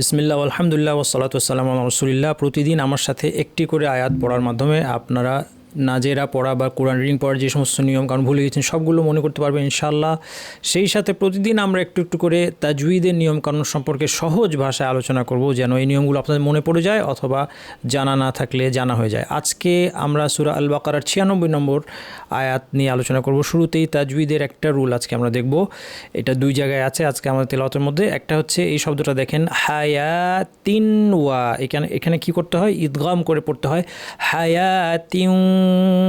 বিসমিল্লা আলহামদুলিল্লাহ ওসালাত সাল্লাম রসুলিল্লাহ। প্রতিদিন আমার সাথে একটি করে আয়াত পড়ার মাধ্যমে আপনারা নাজেরা পড়া বা কোরআন রিডিং পড়ার যে সমস্ত নিয়ম কারণ ভুলে গেছেন, সবগুলো মনে করতে পারবেন ইনশাল্লাহ সেই সাথে প্রতিদিন আমরা একটু একটু করে তাজুইদের নিয়ম কানুন সম্পর্কে সহজ ভাষায় আলোচনা করব, যেন এই নিয়মগুলো আপনাদের মনে পড়ে যায় অথবা জানা না থাকলে জানা হয়ে যায়। আজকে আমরা সুরা আল বাকারার ছিয়ানব্বই নম্বর আয়াত নিয়ে আলোচনা করব। শুরুতেই তাজুইদের একটা রুল আজকে আমরা দেখব। এটা দুই জায়গায় আছে আজকে আমাদের তেলাওয়াতের মধ্যে। একটা হচ্ছে এই শব্দটা দেখেন, হায়াতিন ওয়া। এখানে এখানে কি করতে হয়? ঈদগাম করে পড়তে হয় হায়া। হায়াতিন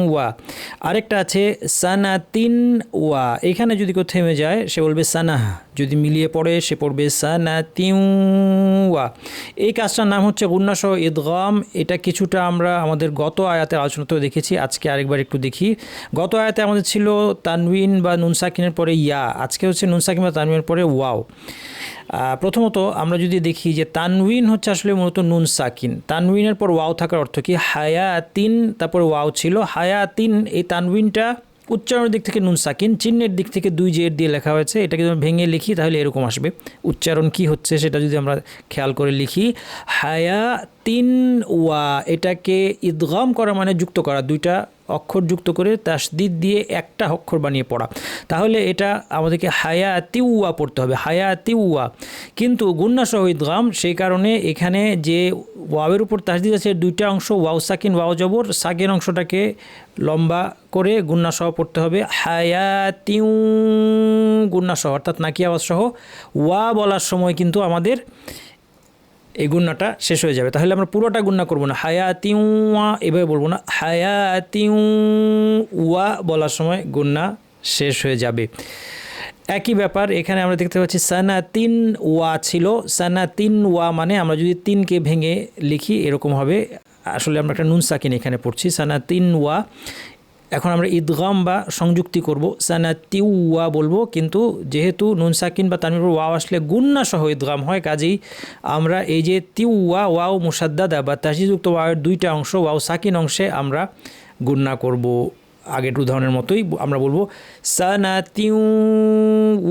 ওয়া। আরেকটা আছে সানাতিন ওয়া। এখানে যদি কেউ থেমে যায়, সে বলবে সানাহা। যদি মিলিয়ে পড়ে, সে পড়বে সানাতিন ওয়া। এই কাজটার নাম হচ্ছে গুন্নাসহ ঈদগাম এটা কিছুটা আমরা আমাদের গত আয়াতের আলোচনাতেও দেখেছি। আজকে আরেকবার একটু দেখি। গত আয়াতে আমাদের ছিল তানউইন বা নুনসাকিনের পরে ইয়া। আজকে হচ্ছে নুনসাকিন বা তানউইনের পরে ওয়াও। প্রথমত আমরা যদি দেখি যে তানউইন হচ্ছে আসলে মূলত নুন সাকিন। তানউইনের পর ওয়াও থাকার অর্থ কি? হায়াতিন, তারপর ওয়াও ছিল। হায়াতিন, এই তানউইনটা উচ্চারণের দিক থেকে নুন সাকিন, চিহ্নের দিক থেকে দুই জের দিয়ে লেখা হয়েছে। এটাকে যদি ভেঙে লিখি, তাহলে এরকম আসবে। উচ্চারণ কি হচ্ছে সেটা যদি আমরা খেয়াল করে লিখি হায়া তিন ওয়া, এটাকে ইদগাম করা মানে যুক্ত করা, দুইটা অক্ষর যুক্ত করে তাসদিদ দিয়ে একটা অক্ষর বানিয়ে পড়া। তাহলে এটা আমাদেরকে হায়া তিউয়া পড়তে হবে হায়া তিউয়া কিন্তু গুন্নাসহ ইদগাম সেই কারণে এখানে যে ওয়াবের উপর তাসদিদ আছে, দুইটা অংশ, ওয়াও সাকিন, ওয়াও জবর সাকিন অংশটাকে লম্বা করে গুন্নাসহ পড়তে হবে হায়া তিউ গুন্নাসহ অর্থাৎ নাকি আওয়াজ সহ। ওয়া বলার সময় কিন্তু আমাদের এই গুন্নাটা শেষ হয়ে যাবে। তাহলে আমরা পুরোটা গুন্না করব না। হায়াতিউয়া এভাবে বলব না। হায়াতিউ ওয়া বলার সময় গুন্না শেষ হয়ে যাবে। একই ব্যাপার, এখানে আমরা দেখতে পাচ্ছি সানা তিন ওয়া ছিল। সানা তিন ওয়া মানে আমরা যদি তিনকে ভেঙে লিখি, এরকম হবে। আসলে আমরা একটা নুন সাকিন এখানে পড়ছি। সানা তিন ওয়া এখন আমরা ঈদগাম বা সংযুক্তি করব। সানা তিউয়া বলব, কিন্তু যেহেতু নুন সাকিন বা উপর ওয়াও আসলে গুন্না সহ ঈদগাম হয়, কাজেই আমরা এই যে তিউয়া ওয়াও মুসাদ্দাদা বা তাজিযুক্ত ওয়াওয়ের দুইটা অংশ, ওয়াও সাকিন অংশে আমরা গুন্না করব। আগের উদাহরণের মতোই আমরা বলব সানা তিউ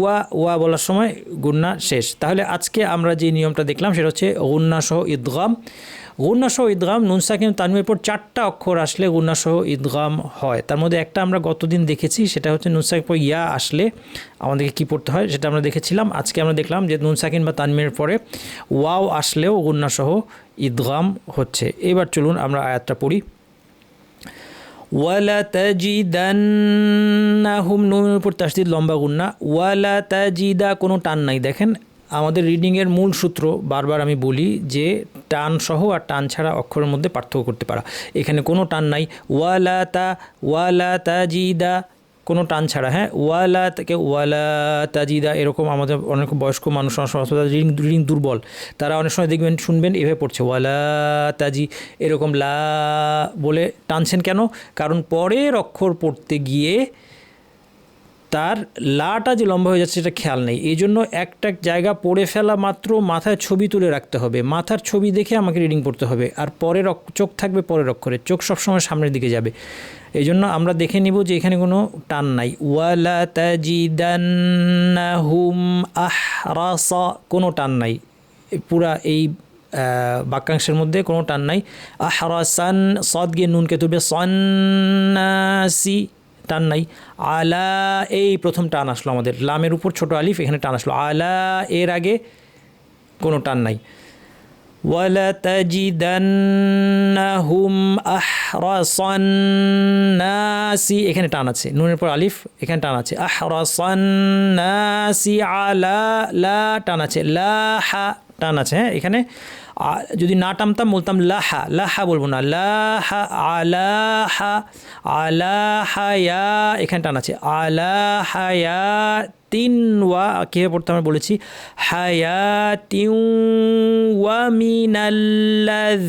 ওয়া ওয়া বলার সময় গুন্না শেষ। তাহলে আজকে আমরা যে নিয়মটা দেখলাম, সেটা হচ্ছে গুন্না সহ ঈদগাম গুন্না সহ ঈদগাম নুন সাকিন তানবির পর চারটা অক্ষর আসলে গুন্না সহ ঈদগাম হয়। তার মধ্যে একটা আমরা গতদিন দেখেছি, সেটা হচ্ছে নুন সাকিন পর ইয়া আসলে আমাদেরকে কী পড়তে হয়, সেটা আমরা দেখেছিলাম। আজকে আমরা দেখলাম যে নুন সাকিন বা তানমির পরে ওয়াও আসলেও গুন্না সহ ঈদগাম হচ্ছে। এবার চলুন আমরা আয়াতটা পড়ি। ওয়ালা তাজিদান্নাহুম, নুনের উপর তাসদিদ লম্বা গুন্না ওয়ালা তাজিদা কোনো টান নাই, দেখেন আমাদের রিডিংয়ের মূল সূত্র বারবার আমি বলি যে টান সহ আর টান ছাড়া অক্ষরের মধ্যে পার্থক্য করতে পারা। এখানে কোনো টান নাই। ওয়ালা তা ওয়ালা তাজিদা কোনো টান ছাড়া হ্যাঁ? ওয়ালা থেকে ওয়ালা তাজিদা এরকম আমাদের অনেক বয়স্ক মানুষ, অনেক রিডিং রিডিং দুর্বল, তারা অনেক সময় দেখবেন, শুনবেন, এভাবে পড়ছে ওয়ালা তাজি এরকম লা বলে টানছেন কেন? কারণ পরের অক্ষর পড়তে গিয়ে তার লাটা যে লম্বা হয়ে যাচ্ছে সেটা খেয়াল নেই। এই জন্য একটা জায়গা পড়ে ফেলা মাত্র মাথায় ছবি তুলে রাখতে হবে। মাথার ছবি দেখে আমাকে রিডিং করতে হবে। আর পরের চোখ থাকবে পরের অক্ষরে। চোখ সবসময় সামনের দিকে যাবে। এই জন্য আমরা দেখে নিব যে এখানে কোনো টান নাই। ওয়ালা তাজিদান্নাহুম আহরাসা কোনো টান নাই। পুরা এই বাক্যাংশের মধ্যে কোনো টান নাই। আহরাসান সদ গিয়ে নুনকে তুলবে সন্নাসি টান নাই আলা এই প্রথম টান আসলো আমাদের লামের উপর ছোট আলিফ এখানে টান আসলো আলা এর আগে কোনো টান নাই ولتجدنهم أحرص الناس এখানে টান আছে নুনের পর আলিফ এখানে টান আছে أحرص الناس على লা টান আছে লা হা টান আছে হ্যাঁ এখানে আ- যদি না টানতাম, বলতাম লাহা লাহা বলব না, লাহা, আলাহা আলাহায়া এখানে টান আছে আলাহায়া তিন, ওয়া কীভাবে পড়তে আমরা বলেছি, হায়াতিউ, ওয়া, মিনাল্লাযিনা,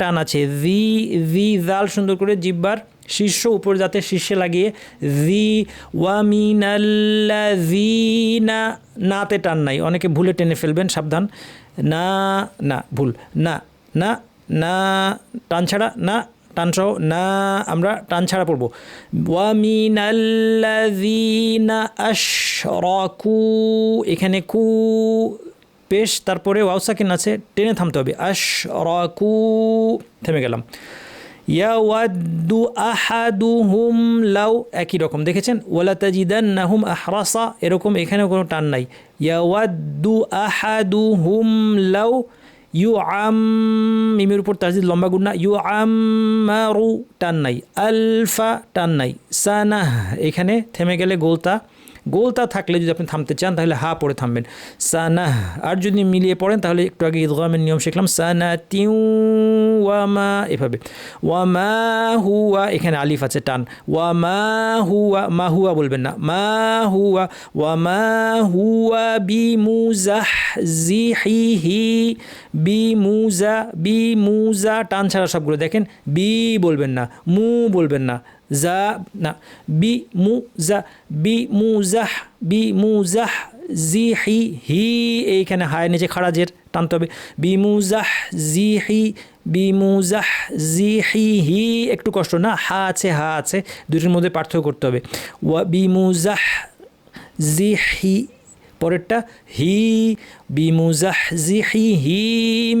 টান আছে, জি জি, জাল সুন্দর করে জিব্বার শীর্ষ উপর যাতে শীর্ষে লাগিয়ে জি, ওয়া, মিনাল্লাযিনা, নাতে টান নাই, অনেকে ভুলে টেনে ফেলবেন, সাবধান। না না, ভুল। না না না, টান ছাড়া, না, টান সহ, না, আমরা টান ছাড়া পড়ব। ওয়ামিনাল্লাযিনা আশরাকু, এখানে কু, পেশ, তারপরে ওয়াউসাকিন আছে, টেনে থামতে হবে। আশ রকু থেমে গেলাম। ইয়াওয়াদ্দু আহাদুহুম লাউ, একই রকম। দেখেছেন? ওয়ালা তাজিদান্নাহুম আহরাসা, এরকম এখানে কোনো টান নাই। ইয়াওয়াদ্দু আহাদুহুম লাউ ইউ আম মিমের উপর তাজিদ লম্বা গুন্না ইউ আমারু টান নাই, আলফা টান নাই। সানাহ, এখানে থেমে গেলে গোলতা গোলতা থাকলে যদি আপনি থামতে চান, তাহলে হা পড়ে থামবেন। সানাহ আর যদি মিলিয়ে পড়েন, তাহলে একটু আগে ঈদগামের নিয়ম শিখলাম। সানা তিউ ওয়ামা এভাবে। ওয়ামা হুয়া, এখানে আলিফ আছে টান। ওয়ামা হুয়া, মা হুয়া বলবেন না। মা হুয়া ওয়ামা হুয়া বি মুজাহ জিহি বি মুজা বি মুজা টান ছাড়া সবগুলো দেখেন। বি বলবেন না, মু বলবেন না। জা না বি মু জা বি মু জাহ বি মু জাহ জি হি হি এইখানে হায় নিচে খাড়া জের টানতে হবে। বি মু জাহ জি হি বি মু জাহ জি হি হি একটু কষ্ট না, হা আছে হা আছে, দুটির মধ্যে পার্থক্য করতে হবে। ওয়া বি মু জাহ জি হি পরেরটা হি বিমুজাহজিহি হি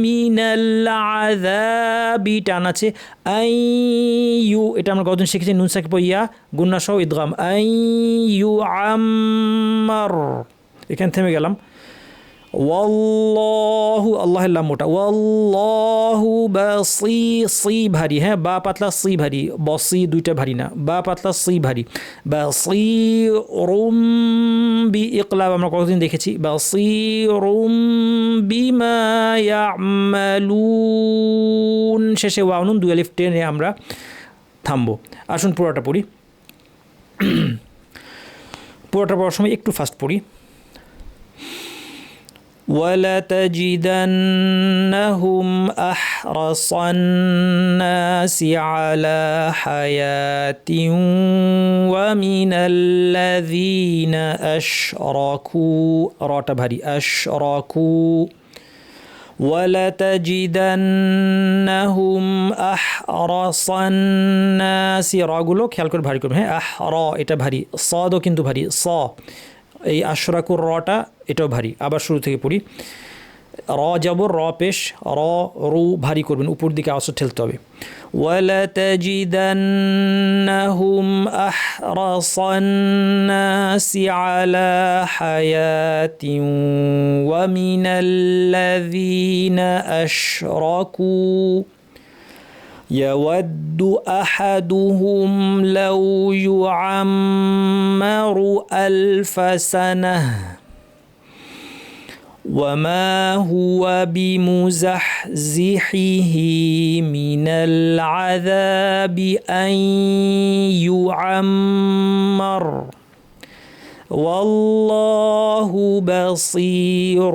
মিনাল আযাবি টান আছে আই এটা আমরা গতদিন শিখেছি? নুন, সাকিব ইয়া, গুন্না সহ ইদগাম। আই ইউ আম্মার। এখানে থেমে গেলাম। ওয়াল্লাহু, আল্লাহের লাম মোটা ওয়াল্লাহু বাসি সি ভারী। হ্যাঁ বা পাতলা সি ভারী। বসি দুইটা ভারী না। বা পাতলা সি ভারী। বাসি রুম বি ইকলাব আমরা কতদিন দেখেছি? বাসি রুম বিমা ইয়ামালুন। শেষে ওয়ানুন দুই আলিফ টেনে আমরা থামবো আসুন পুরোটা পড়ি পুরোটা পড়ার সময় একটু ফাস্ট পড়ি ولتجدنهم احرص الناس على حياه ومن الذين اشركوا رات ভারী اشركوا ولتجدنهم احرص الناس রাগুলো খেয়াল করে ভারী করবে হ্যাঁ আহ র এটা ভারী সদও কিন্তু ভারী স এই আশরাকুর রটা এটাও ভারী আবার শুরু থেকে পড়ি র জবর র পেশ র রু ভারী করবেন উপর দিকে আওয়াজ ঠেলতে হবে ولتجدنهم أحرص الناس على حياة ومن الذين أشركوا يود احدهم لو يعمر الف سنه وما هو بمزحزحه من العذاب ان يعمر والله بصير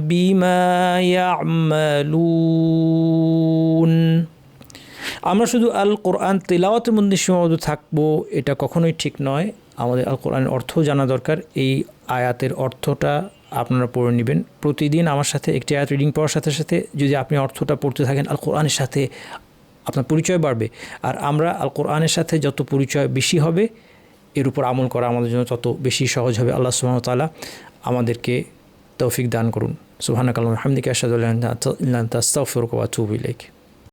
بما يعملون আমরা শুধু আল কোরআন তেলাওয়াতের মধ্যে সীমাবদ্ধ থাকবো এটা কখনোই ঠিক নয় আমাদের আল কোরআনের অর্থ জানা দরকার এই আয়াতের অর্থটা আপনারা পড়ে নেবেন। প্রতিদিন আমার সাথে একটি আয়াত রিডিং পড়ার সাথে সাথে যদি আপনি অর্থটা পড়তে থাকেন আল কোরআনের সাথে আপনার পরিচয় বাড়বে। আর আমরা আল কোরআনের সাথে যত পরিচয় বেশি হবে, এর উপর আমল করা আমাদের জন্য তত বেশি সহজ হবে। আল্লাহ সুহামতাল্লাহ আমাদেরকে তৌফিক দান করুন। সুহানা কালাম হামদিকে আসাদুল্লাহ তাস্তাফরক ওয়াতুব ইলাইক।